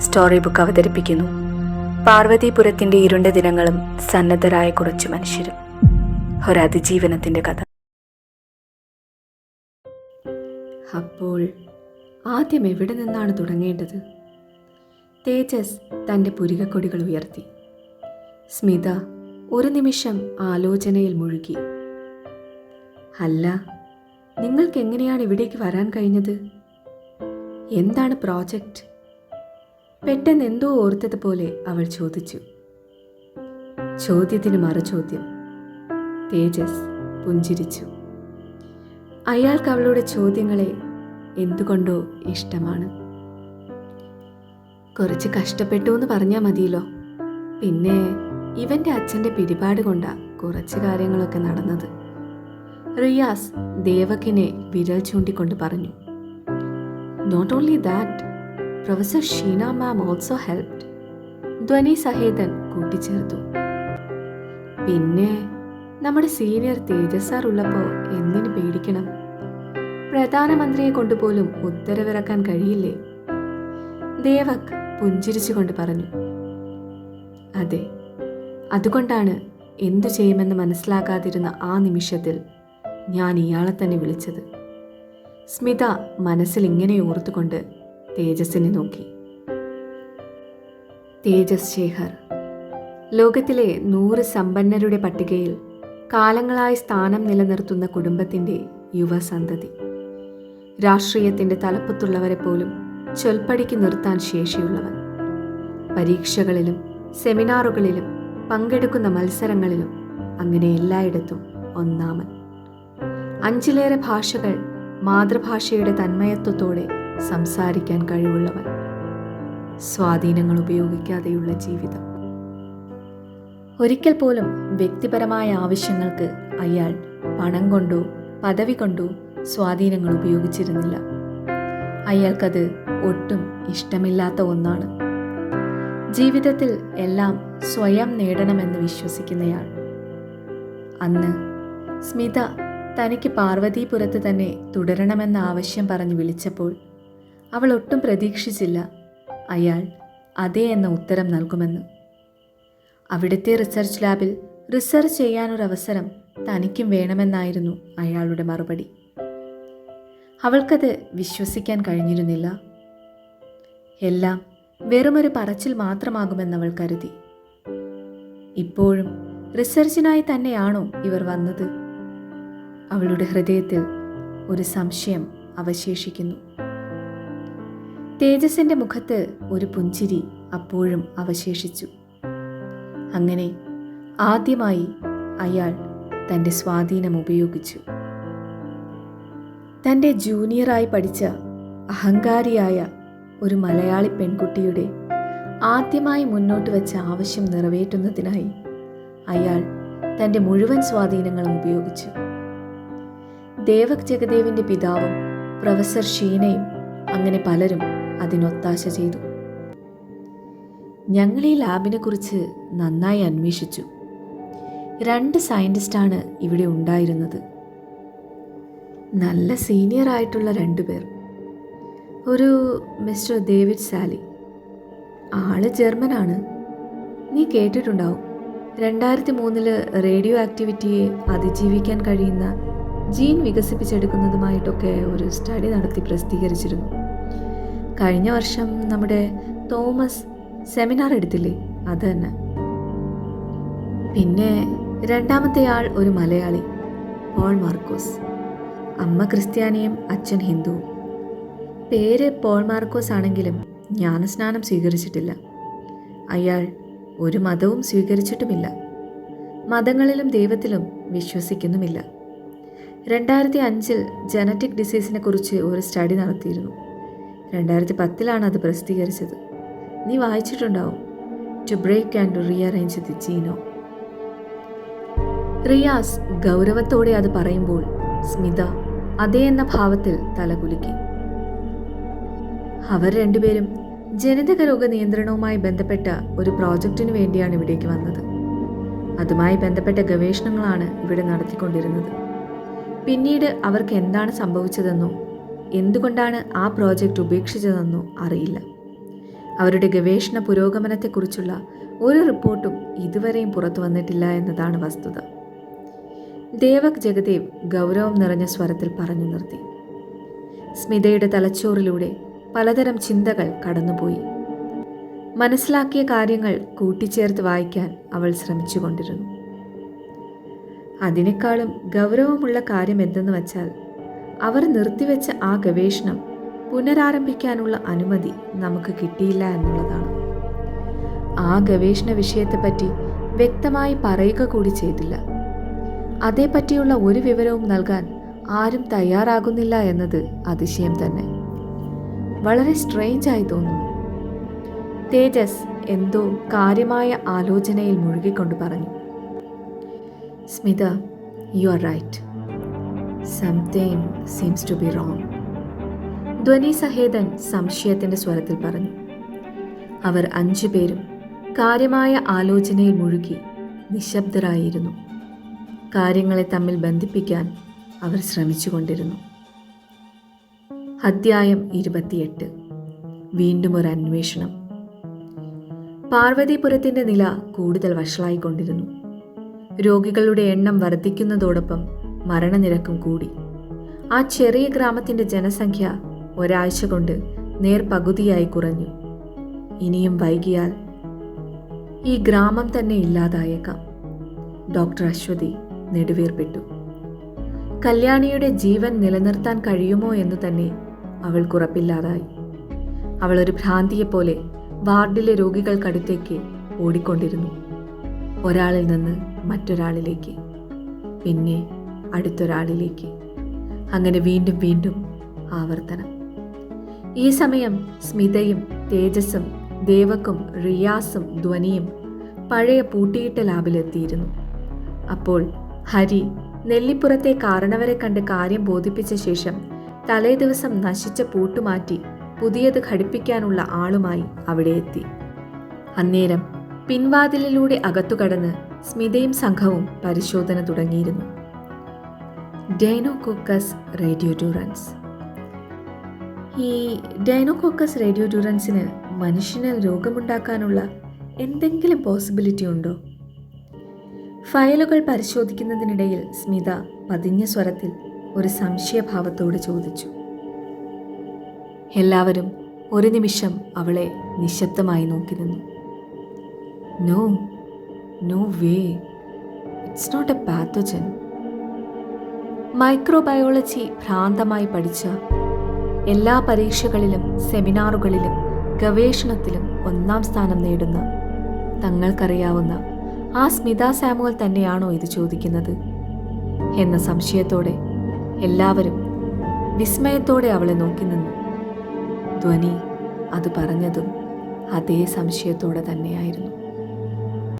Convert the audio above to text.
Story book അവതരിപ്പിക്കുന്നു. പാർവതിപുരത്തിന്റെ ഇരുണ്ട ദിനങ്ങളും സന്നദ്ധരായ കുറച്ചു മനുഷ്യരും. ഒരതിജീവനത്തിന്റെ കഥ. അപ്പോൾ ആദ്യം എവിടെ നിന്നാണ് തുടങ്ങേണ്ടത്? തേജസ് തന്റെ പുരികക്കൊടികൾ ഉയർത്തി. സ്മിത ഒരു നിമിഷം ആലോചനയിൽ മുഴുകി. അല്ല നിങ്ങൾക്ക് എങ്ങനെയാണ് ഇവിടേക്ക് വരാൻ കഴിഞ്ഞത്? എന്താണ് പ്രോജക്റ്റ്? പെട്ടെന്ന് എന്തോ ഓർത്തതുപോലെ അവൾ ചോദിച്ചു. ചോദ്യത്തിന് മറുചോദ്യം. തേജസ് പുഞ്ചിരിച്ചു. അയാൾക്ക് അവളുടെ ചോദ്യങ്ങളെ എന്തുകൊണ്ടോ ഇഷ്ടമാണ്. കുറച്ച് കഷ്ടപ്പെട്ടു എന്ന് പറഞ്ഞാൽ മതിയല്ലോ. പിന്നെ ഇവന്റെ അച്ഛന്റെ പിടിപാട് കൊണ്ടാ കുറച്ച് കാര്യങ്ങളൊക്കെ നടന്നത്. റിയാസ് ദേവകിനെ വിരൽ ചൂണ്ടിക്കൊണ്ട് പറഞ്ഞു. Not only that professor Sheena ma'am also helped Dhwani Sahethan കൂട്ടിച്ചേർത്തു. പിന്നെ നമ്മുടെ സീനിയർ തേജസ് സാർ ഉള്ളപ്പോൾ എന്തിന് പേടിക്കണം? പ്രധാനമന്ത്രിയെ കൊണ്ടുപോലും ഉത്തരവിറക്കാൻ കഴിയില്ലേ? ദേവക് പുഞ്ചിരിച്ചുകൊണ്ട് പറഞ്ഞു. അതെ അതുകൊണ്ടാണ് എന്തു ചെയ്യുമെന്ന് മനസ്സിലാകാതിരുന്ന ആ നിമിഷത്തിൽ ഞാൻ ഇയാളെ തന്നെ വിളിച്ചത്. സ്മിത മനസ്സിൽ ഇങ്ങനെ ഓർത്തുകൊണ്ട് തേജസ്സിനെ നോക്കി. തേജസ് ശേഖർ. ലോകത്തിലെ നൂറ് സമ്പന്നരുടെ പട്ടികയിൽ കാലങ്ങളായി സ്ഥാനം നിലനിർത്തുന്ന കുടുംബത്തിന്റെ യുവസന്തതി. രാഷ്ട്രീയത്തിന്റെ തലപ്പത്തുള്ളവരെ പോലും ചൊൽപ്പടിക്ക് നിർത്താൻ ശേഷിയുള്ളവൻ. പരീക്ഷകളിലും സെമിനാറുകളിലും പങ്കെടുക്കുന്ന മത്സരങ്ങളിലും അങ്ങനെ എല്ലായിടത്തും ഒന്നാമൻ. അഞ്ചിലേറെ ഭാഷകൾ മാതൃഭാഷയുടെ തന്മയത്വത്തോടെ സംസാരിക്കാൻ കഴിവുള്ളവൻ. സ്വാധീനങ്ങൾ ഉപയോഗിക്കാതെയുള്ള ജീവിതം. ഒരിക്കൽ പോലും വ്യക്തിപരമായ ആവശ്യങ്ങൾക്ക് അയാൾ പണം കൊണ്ടോ പദവി കൊണ്ടോ സ്വാധീനങ്ങൾ ഉപയോഗിച്ചിരുന്നില്ല. അയാൾക്കത് ഒട്ടും ഇഷ്ടമില്ലാത്ത ഒന്നാണ്. ജീവിതത്തിൽ എല്ലാം സ്വയം നേടണമെന്ന് വിശ്വസിക്കുന്നയാൾ. അന്ന് സ്മിത തനിക്ക് പാർവതീപുരത്ത് തന്നെ തുടരണമെന്ന ആവശ്യം പറഞ്ഞു വിളിച്ചപ്പോൾ അവൾ ഒട്ടും പ്രതീക്ഷിച്ചില്ല. അയാൾ അതെ എന്ന ഉത്തരം നൽകുമെന്ന്. അവിടുത്തെ റിസർച്ച് ലാബിൽ റിസർച്ച് ചെയ്യാനൊരവസരം തനിക്കും വേണമെന്നായിരുന്നു അയാളുടെ മറുപടി. അവൾക്കത് വിശ്വസിക്കാൻ കഴിഞ്ഞിരുന്നില്ല. എല്ലാം വെറുമൊരു പറച്ചിൽ മാത്രമാകുമെന്നവൾ കരുതി. ഇപ്പോഴും റിസർച്ചിനായി തന്നെയാണോ ഇവർ വന്നത്? അവളുടെ ഹൃദയത്തിൽ ഒരു സംശയം അവശേഷിക്കുന്നു. തേജസിന്റെ മുഖത്ത് ഒരു പുഞ്ചിരി അപ്പോഴും അവശേഷിച്ചു. അങ്ങനെ ആദ്യമായി അയാൾ തന്റെ സ്വാധീനം ഉപയോഗിച്ചു. തന്റെ ജൂനിയറായി പഠിച്ച അഹങ്കാരിയായ ഒരു മലയാളി പെൺകുട്ടിയുടെ ആദ്യമായി മുന്നോട്ട് വെച്ച ആവശ്യം നിറവേറ്റുന്നതിനായി അയാൾ തന്റെ മുഴുവൻ സ്വാധീനങ്ങളും ഉപയോഗിച്ചു. ദേവക് ജഗദേവിന്റെ പിതാവും പ്രൊഫസർ ഷീനയും അങ്ങനെ പലരും അതിനൊത്താശ ചെയ്തു. ഞങ്ങൾ ഈ ലാബിനെ കുറിച്ച് നന്നായി അന്വേഷിച്ചു. രണ്ട് സയന്റിസ്റ്റാണ് ഇവിടെ ഉണ്ടായിരുന്നത്. നല്ല സീനിയർ ആയിട്ടുള്ള രണ്ടുപേർ ഒരു മിസ്റ്റർ ഡേവിഡ് സാലി. ആൾ ജർമ്മനാണ്. നീ കേട്ടിട്ടുണ്ടാവും. രണ്ടായിരത്തി മൂന്നിൽ റേഡിയോ ആക്ടിവിറ്റിയെ അതിജീവിക്കാൻ കഴിയുന്ന ജീൻ വികസിപ്പിച്ചെടുക്കുന്നതുമായിട്ടൊക്കെ ഒരു സ്റ്റഡി നടത്തി പ്രസിദ്ധീകരിച്ചിരുന്നു. കഴിഞ്ഞ വർഷം നമ്മുടെ തോമസ് സെമിനാർ എടുത്തില്ലേ? അത് തന്നെ. പിന്നെ രണ്ടാമത്തെ ആൾ ഒരു മലയാളി പോൾ മാർക്കോസ്. അമ്മ ക്രിസ്ത്യാനിയും അച്ഛൻ ഹിന്ദു പേര് പോൾ മാർക്കോസ് ആണെങ്കിലും ജ്ഞാനസ്നാനം സ്വീകരിച്ചിട്ടില്ല. അയാൾ ഒരു മതവും സ്വീകരിച്ചിട്ടുമില്ല. മതങ്ങളിലും ദൈവത്തിലും വിശ്വസിക്കുന്നുമില്ല. രണ്ടായിരത്തി അഞ്ചിൽ ജനറ്റിക് ഡിസീസിനെ കുറിച്ച് ഒരു സ്റ്റഡി നടത്തിയിരുന്നു. രണ്ടായിരത്തി പത്തിലാണ് അത് പ്രസിദ്ധീകരിച്ചത്. നീ വായിച്ചിട്ടുണ്ടാവും. To break and to rearrange the genome Riyas ഗൗരവത്തോടെ അത് പറയുമ്പോൾ സ്മിത അതേ എന്ന ഭാവത്തിൽ തലകുലുക്കി അവർ രണ്ടുപേരും ജനിതക രോഗ നിയന്ത്രണവുമായി ബന്ധപ്പെട്ട ഒരു പ്രോജക്റ്റിനു വേണ്ടിയാണ് ഇവിടേക്ക് വന്നത്. അതുമായി ബന്ധപ്പെട്ട ഗവേഷണങ്ങളാണ് ഇവിടെ നടത്തിക്കൊണ്ടിരുന്നത്. പിന്നീട് അവർക്ക് എന്താണ് സംഭവിച്ചതെന്നോ എന്തുകൊണ്ടാണ് ആ പ്രോജക്റ്റ് ഉപേക്ഷിച്ചതെന്നോ അറിയില്ല. അവരുടെ ഗവേഷണ പുരോഗമനത്തെക്കുറിച്ചുള്ള ഒരു റിപ്പോർട്ടും ഇതുവരെയും പുറത്തു വന്നിട്ടില്ല എന്നതാണ് വസ്തുത. ദേവക് ജഗദേവ് ഗൗരവം നിറഞ്ഞ സ്വരത്തിൽ പറഞ്ഞു നിർത്തി. സ്മിതയുടെ തലച്ചോറിലൂടെ പലതരം ചിന്തകൾ കടന്നുപോയി. മനസ്സിലാക്കിയ കാര്യങ്ങൾ കൂട്ടിച്ചേർത്ത് വായിക്കാൻ അവൾ ശ്രമിച്ചുകൊണ്ടിരുന്നു. അതിനേക്കാളും ഗൗരവമുള്ള കാര്യം എന്തെന്ന് വച്ചാൽ അവർ നിർത്തിവെച്ച ആ ഗവേഷണം പുനരാരംഭിക്കാനുള്ള അനുമതി നമുക്ക് കിട്ടിയില്ല എന്നുള്ളതാണ്. ആ ഗവേഷണ വിഷയത്തെപ്പറ്റി വ്യക്തമായി പറയുക കൂടി ചെയ്തില്ല. അതേപ്പറ്റിയുള്ള ഒരു വിവരവും നൽകാൻ ആരും തയ്യാറാകുന്നില്ല എന്നത് അതിശയം തന്നെ. വളരെ സ്ട്രേഞ്ചായി തോന്നുന്നു. തേജസ് എന്തോ കാര്യമായ ആലോചനയിൽ മുഴുകിക്കൊണ്ട് പറഞ്ഞു. Smitha you are right something seems to be wrong Dhwani Sahethan സംശയത്തിന്റെ സ്വരത്തിൽ പറഞ്ഞു. അവർ അഞ്ചു പേരും കാര്യമായ ആലോചനയിൽ മുഴുകി നിശബ്ദരായിരുന്നു. കാര്യങ്ങളെ തമ്മിൽ ബന്ധിപ്പിക്കാൻ അവർ ശ്രമിച്ചുകൊണ്ടിരുന്നു. അധ്യായം ഇരുപത്തിയെട്ട്. വീണ്ടും ഒരു അന്വേഷണം. പാർവതിപുരത്തിന്റെ നില കൂടുതൽ വഷളായിക്കൊണ്ടിരുന്നു. രോഗികളുടെ എണ്ണം വർദ്ധിക്കുന്നതോടൊപ്പം മരണനിരക്കും കൂടി. ആ ചെറിയ ഗ്രാമത്തിന്റെ ജനസംഖ്യ ഒരാഴ്ച കൊണ്ട് നേർ പകുതിയായി കുറഞ്ഞു. ഇനിയും വൈകിയാൽ ഈ ഗ്രാമം തന്നെ ഇല്ലാതായേക്കാം. ഡോക്ടർ അശ്വതി നെടുവീർപ്പിട്ടു. കല്യാണിയുടെ ജീവൻ നിലനിർത്താൻ കഴിയുമോ എന്ന് തന്നെ അവൾ അവൾക്കുറപ്പില്ലാതായി അവൾ ഒരു ഭ്രാന്തിയെപ്പോലെ വാർഡിലെ രോഗികൾക്കടുത്തേക്ക് ഓടിക്കൊണ്ടിരുന്നു. ഒരാളിൽ നിന്ന് മറ്റൊരാളിലേക്ക്. പിന്നെ അടുത്തൊരാളിലേക്ക്. അങ്ങനെ വീണ്ടും വീണ്ടും ആവർത്തനം. ഈ സമയം സ്മിതയും തേജസ്സും ദേവക്കും റിയാസും ധ്വനിയും പഴയ പൂട്ടിയിട്ട ലാബിലെത്തിയിരുന്നു. അപ്പോൾ ഹരി നെല്ലിപ്പുറത്തെ കാരണവരെ കണ്ട് കാര്യം ബോധിപ്പിച്ച ശേഷം തലേ ദിവസം നശിച്ച പൂട്ടുമാറ്റി പുതിയത് ഘടിപ്പിക്കാനുള്ള ആളുമായി അവിടെ എത്തി. അന്നേരം പിൻവാതിലിലൂടെ അകത്തുകടന്ന് സ്മിതയും സംഘവും പരിശോധന തുടങ്ങിയിരുന്നു. ഡൈനോകോക്കസ് റേഡിയോഡൂറൻസ് ഈ ഡൈനോകോക്കസ് റേഡിയോഡൂറൻസിന് മനുഷ്യന് രോഗമുണ്ടാക്കാനുള്ള എന്തെങ്കിലും പോസിബിലിറ്റി ഉണ്ടോ? ഫയലുകൾ പരിശോധിക്കുന്നതിനിടയിൽ സ്മിത പതിഞ്ഞ സ്വരത്തിൽ ഒരു സംശയഭാവത്തോട് ചോദിച്ചു. എല്ലാവരും ഒരു നിമിഷം അവളെ നിശബ്ദമായി നോക്കി നിന്നു. No no way it's not a pathogen microbiology ഭ്രാന്തമായി പഠിച്ച എല്ലാ പരീക്ഷകളിലും സെമിനാറുകളിലും ഗവേഷണത്തിലും ഒന്നാം സ്ഥാനം നേടുന്ന തങ്ങൾക്കറിയാവുന്ന ആ സ്മിത സാമുവൽ തന്നെയാണോ ഇത് ചോദിക്കുന്നത്? എന്ന സംശയത്തോടെ എല്ലാവരും വിസ്മയത്തോടെ അവളെ നോക്കി നിന്നു. ധ്വനി അത് പറഞ്ഞതും അതേ സംശയത്തോടെ തന്നെയായിരുന്നു.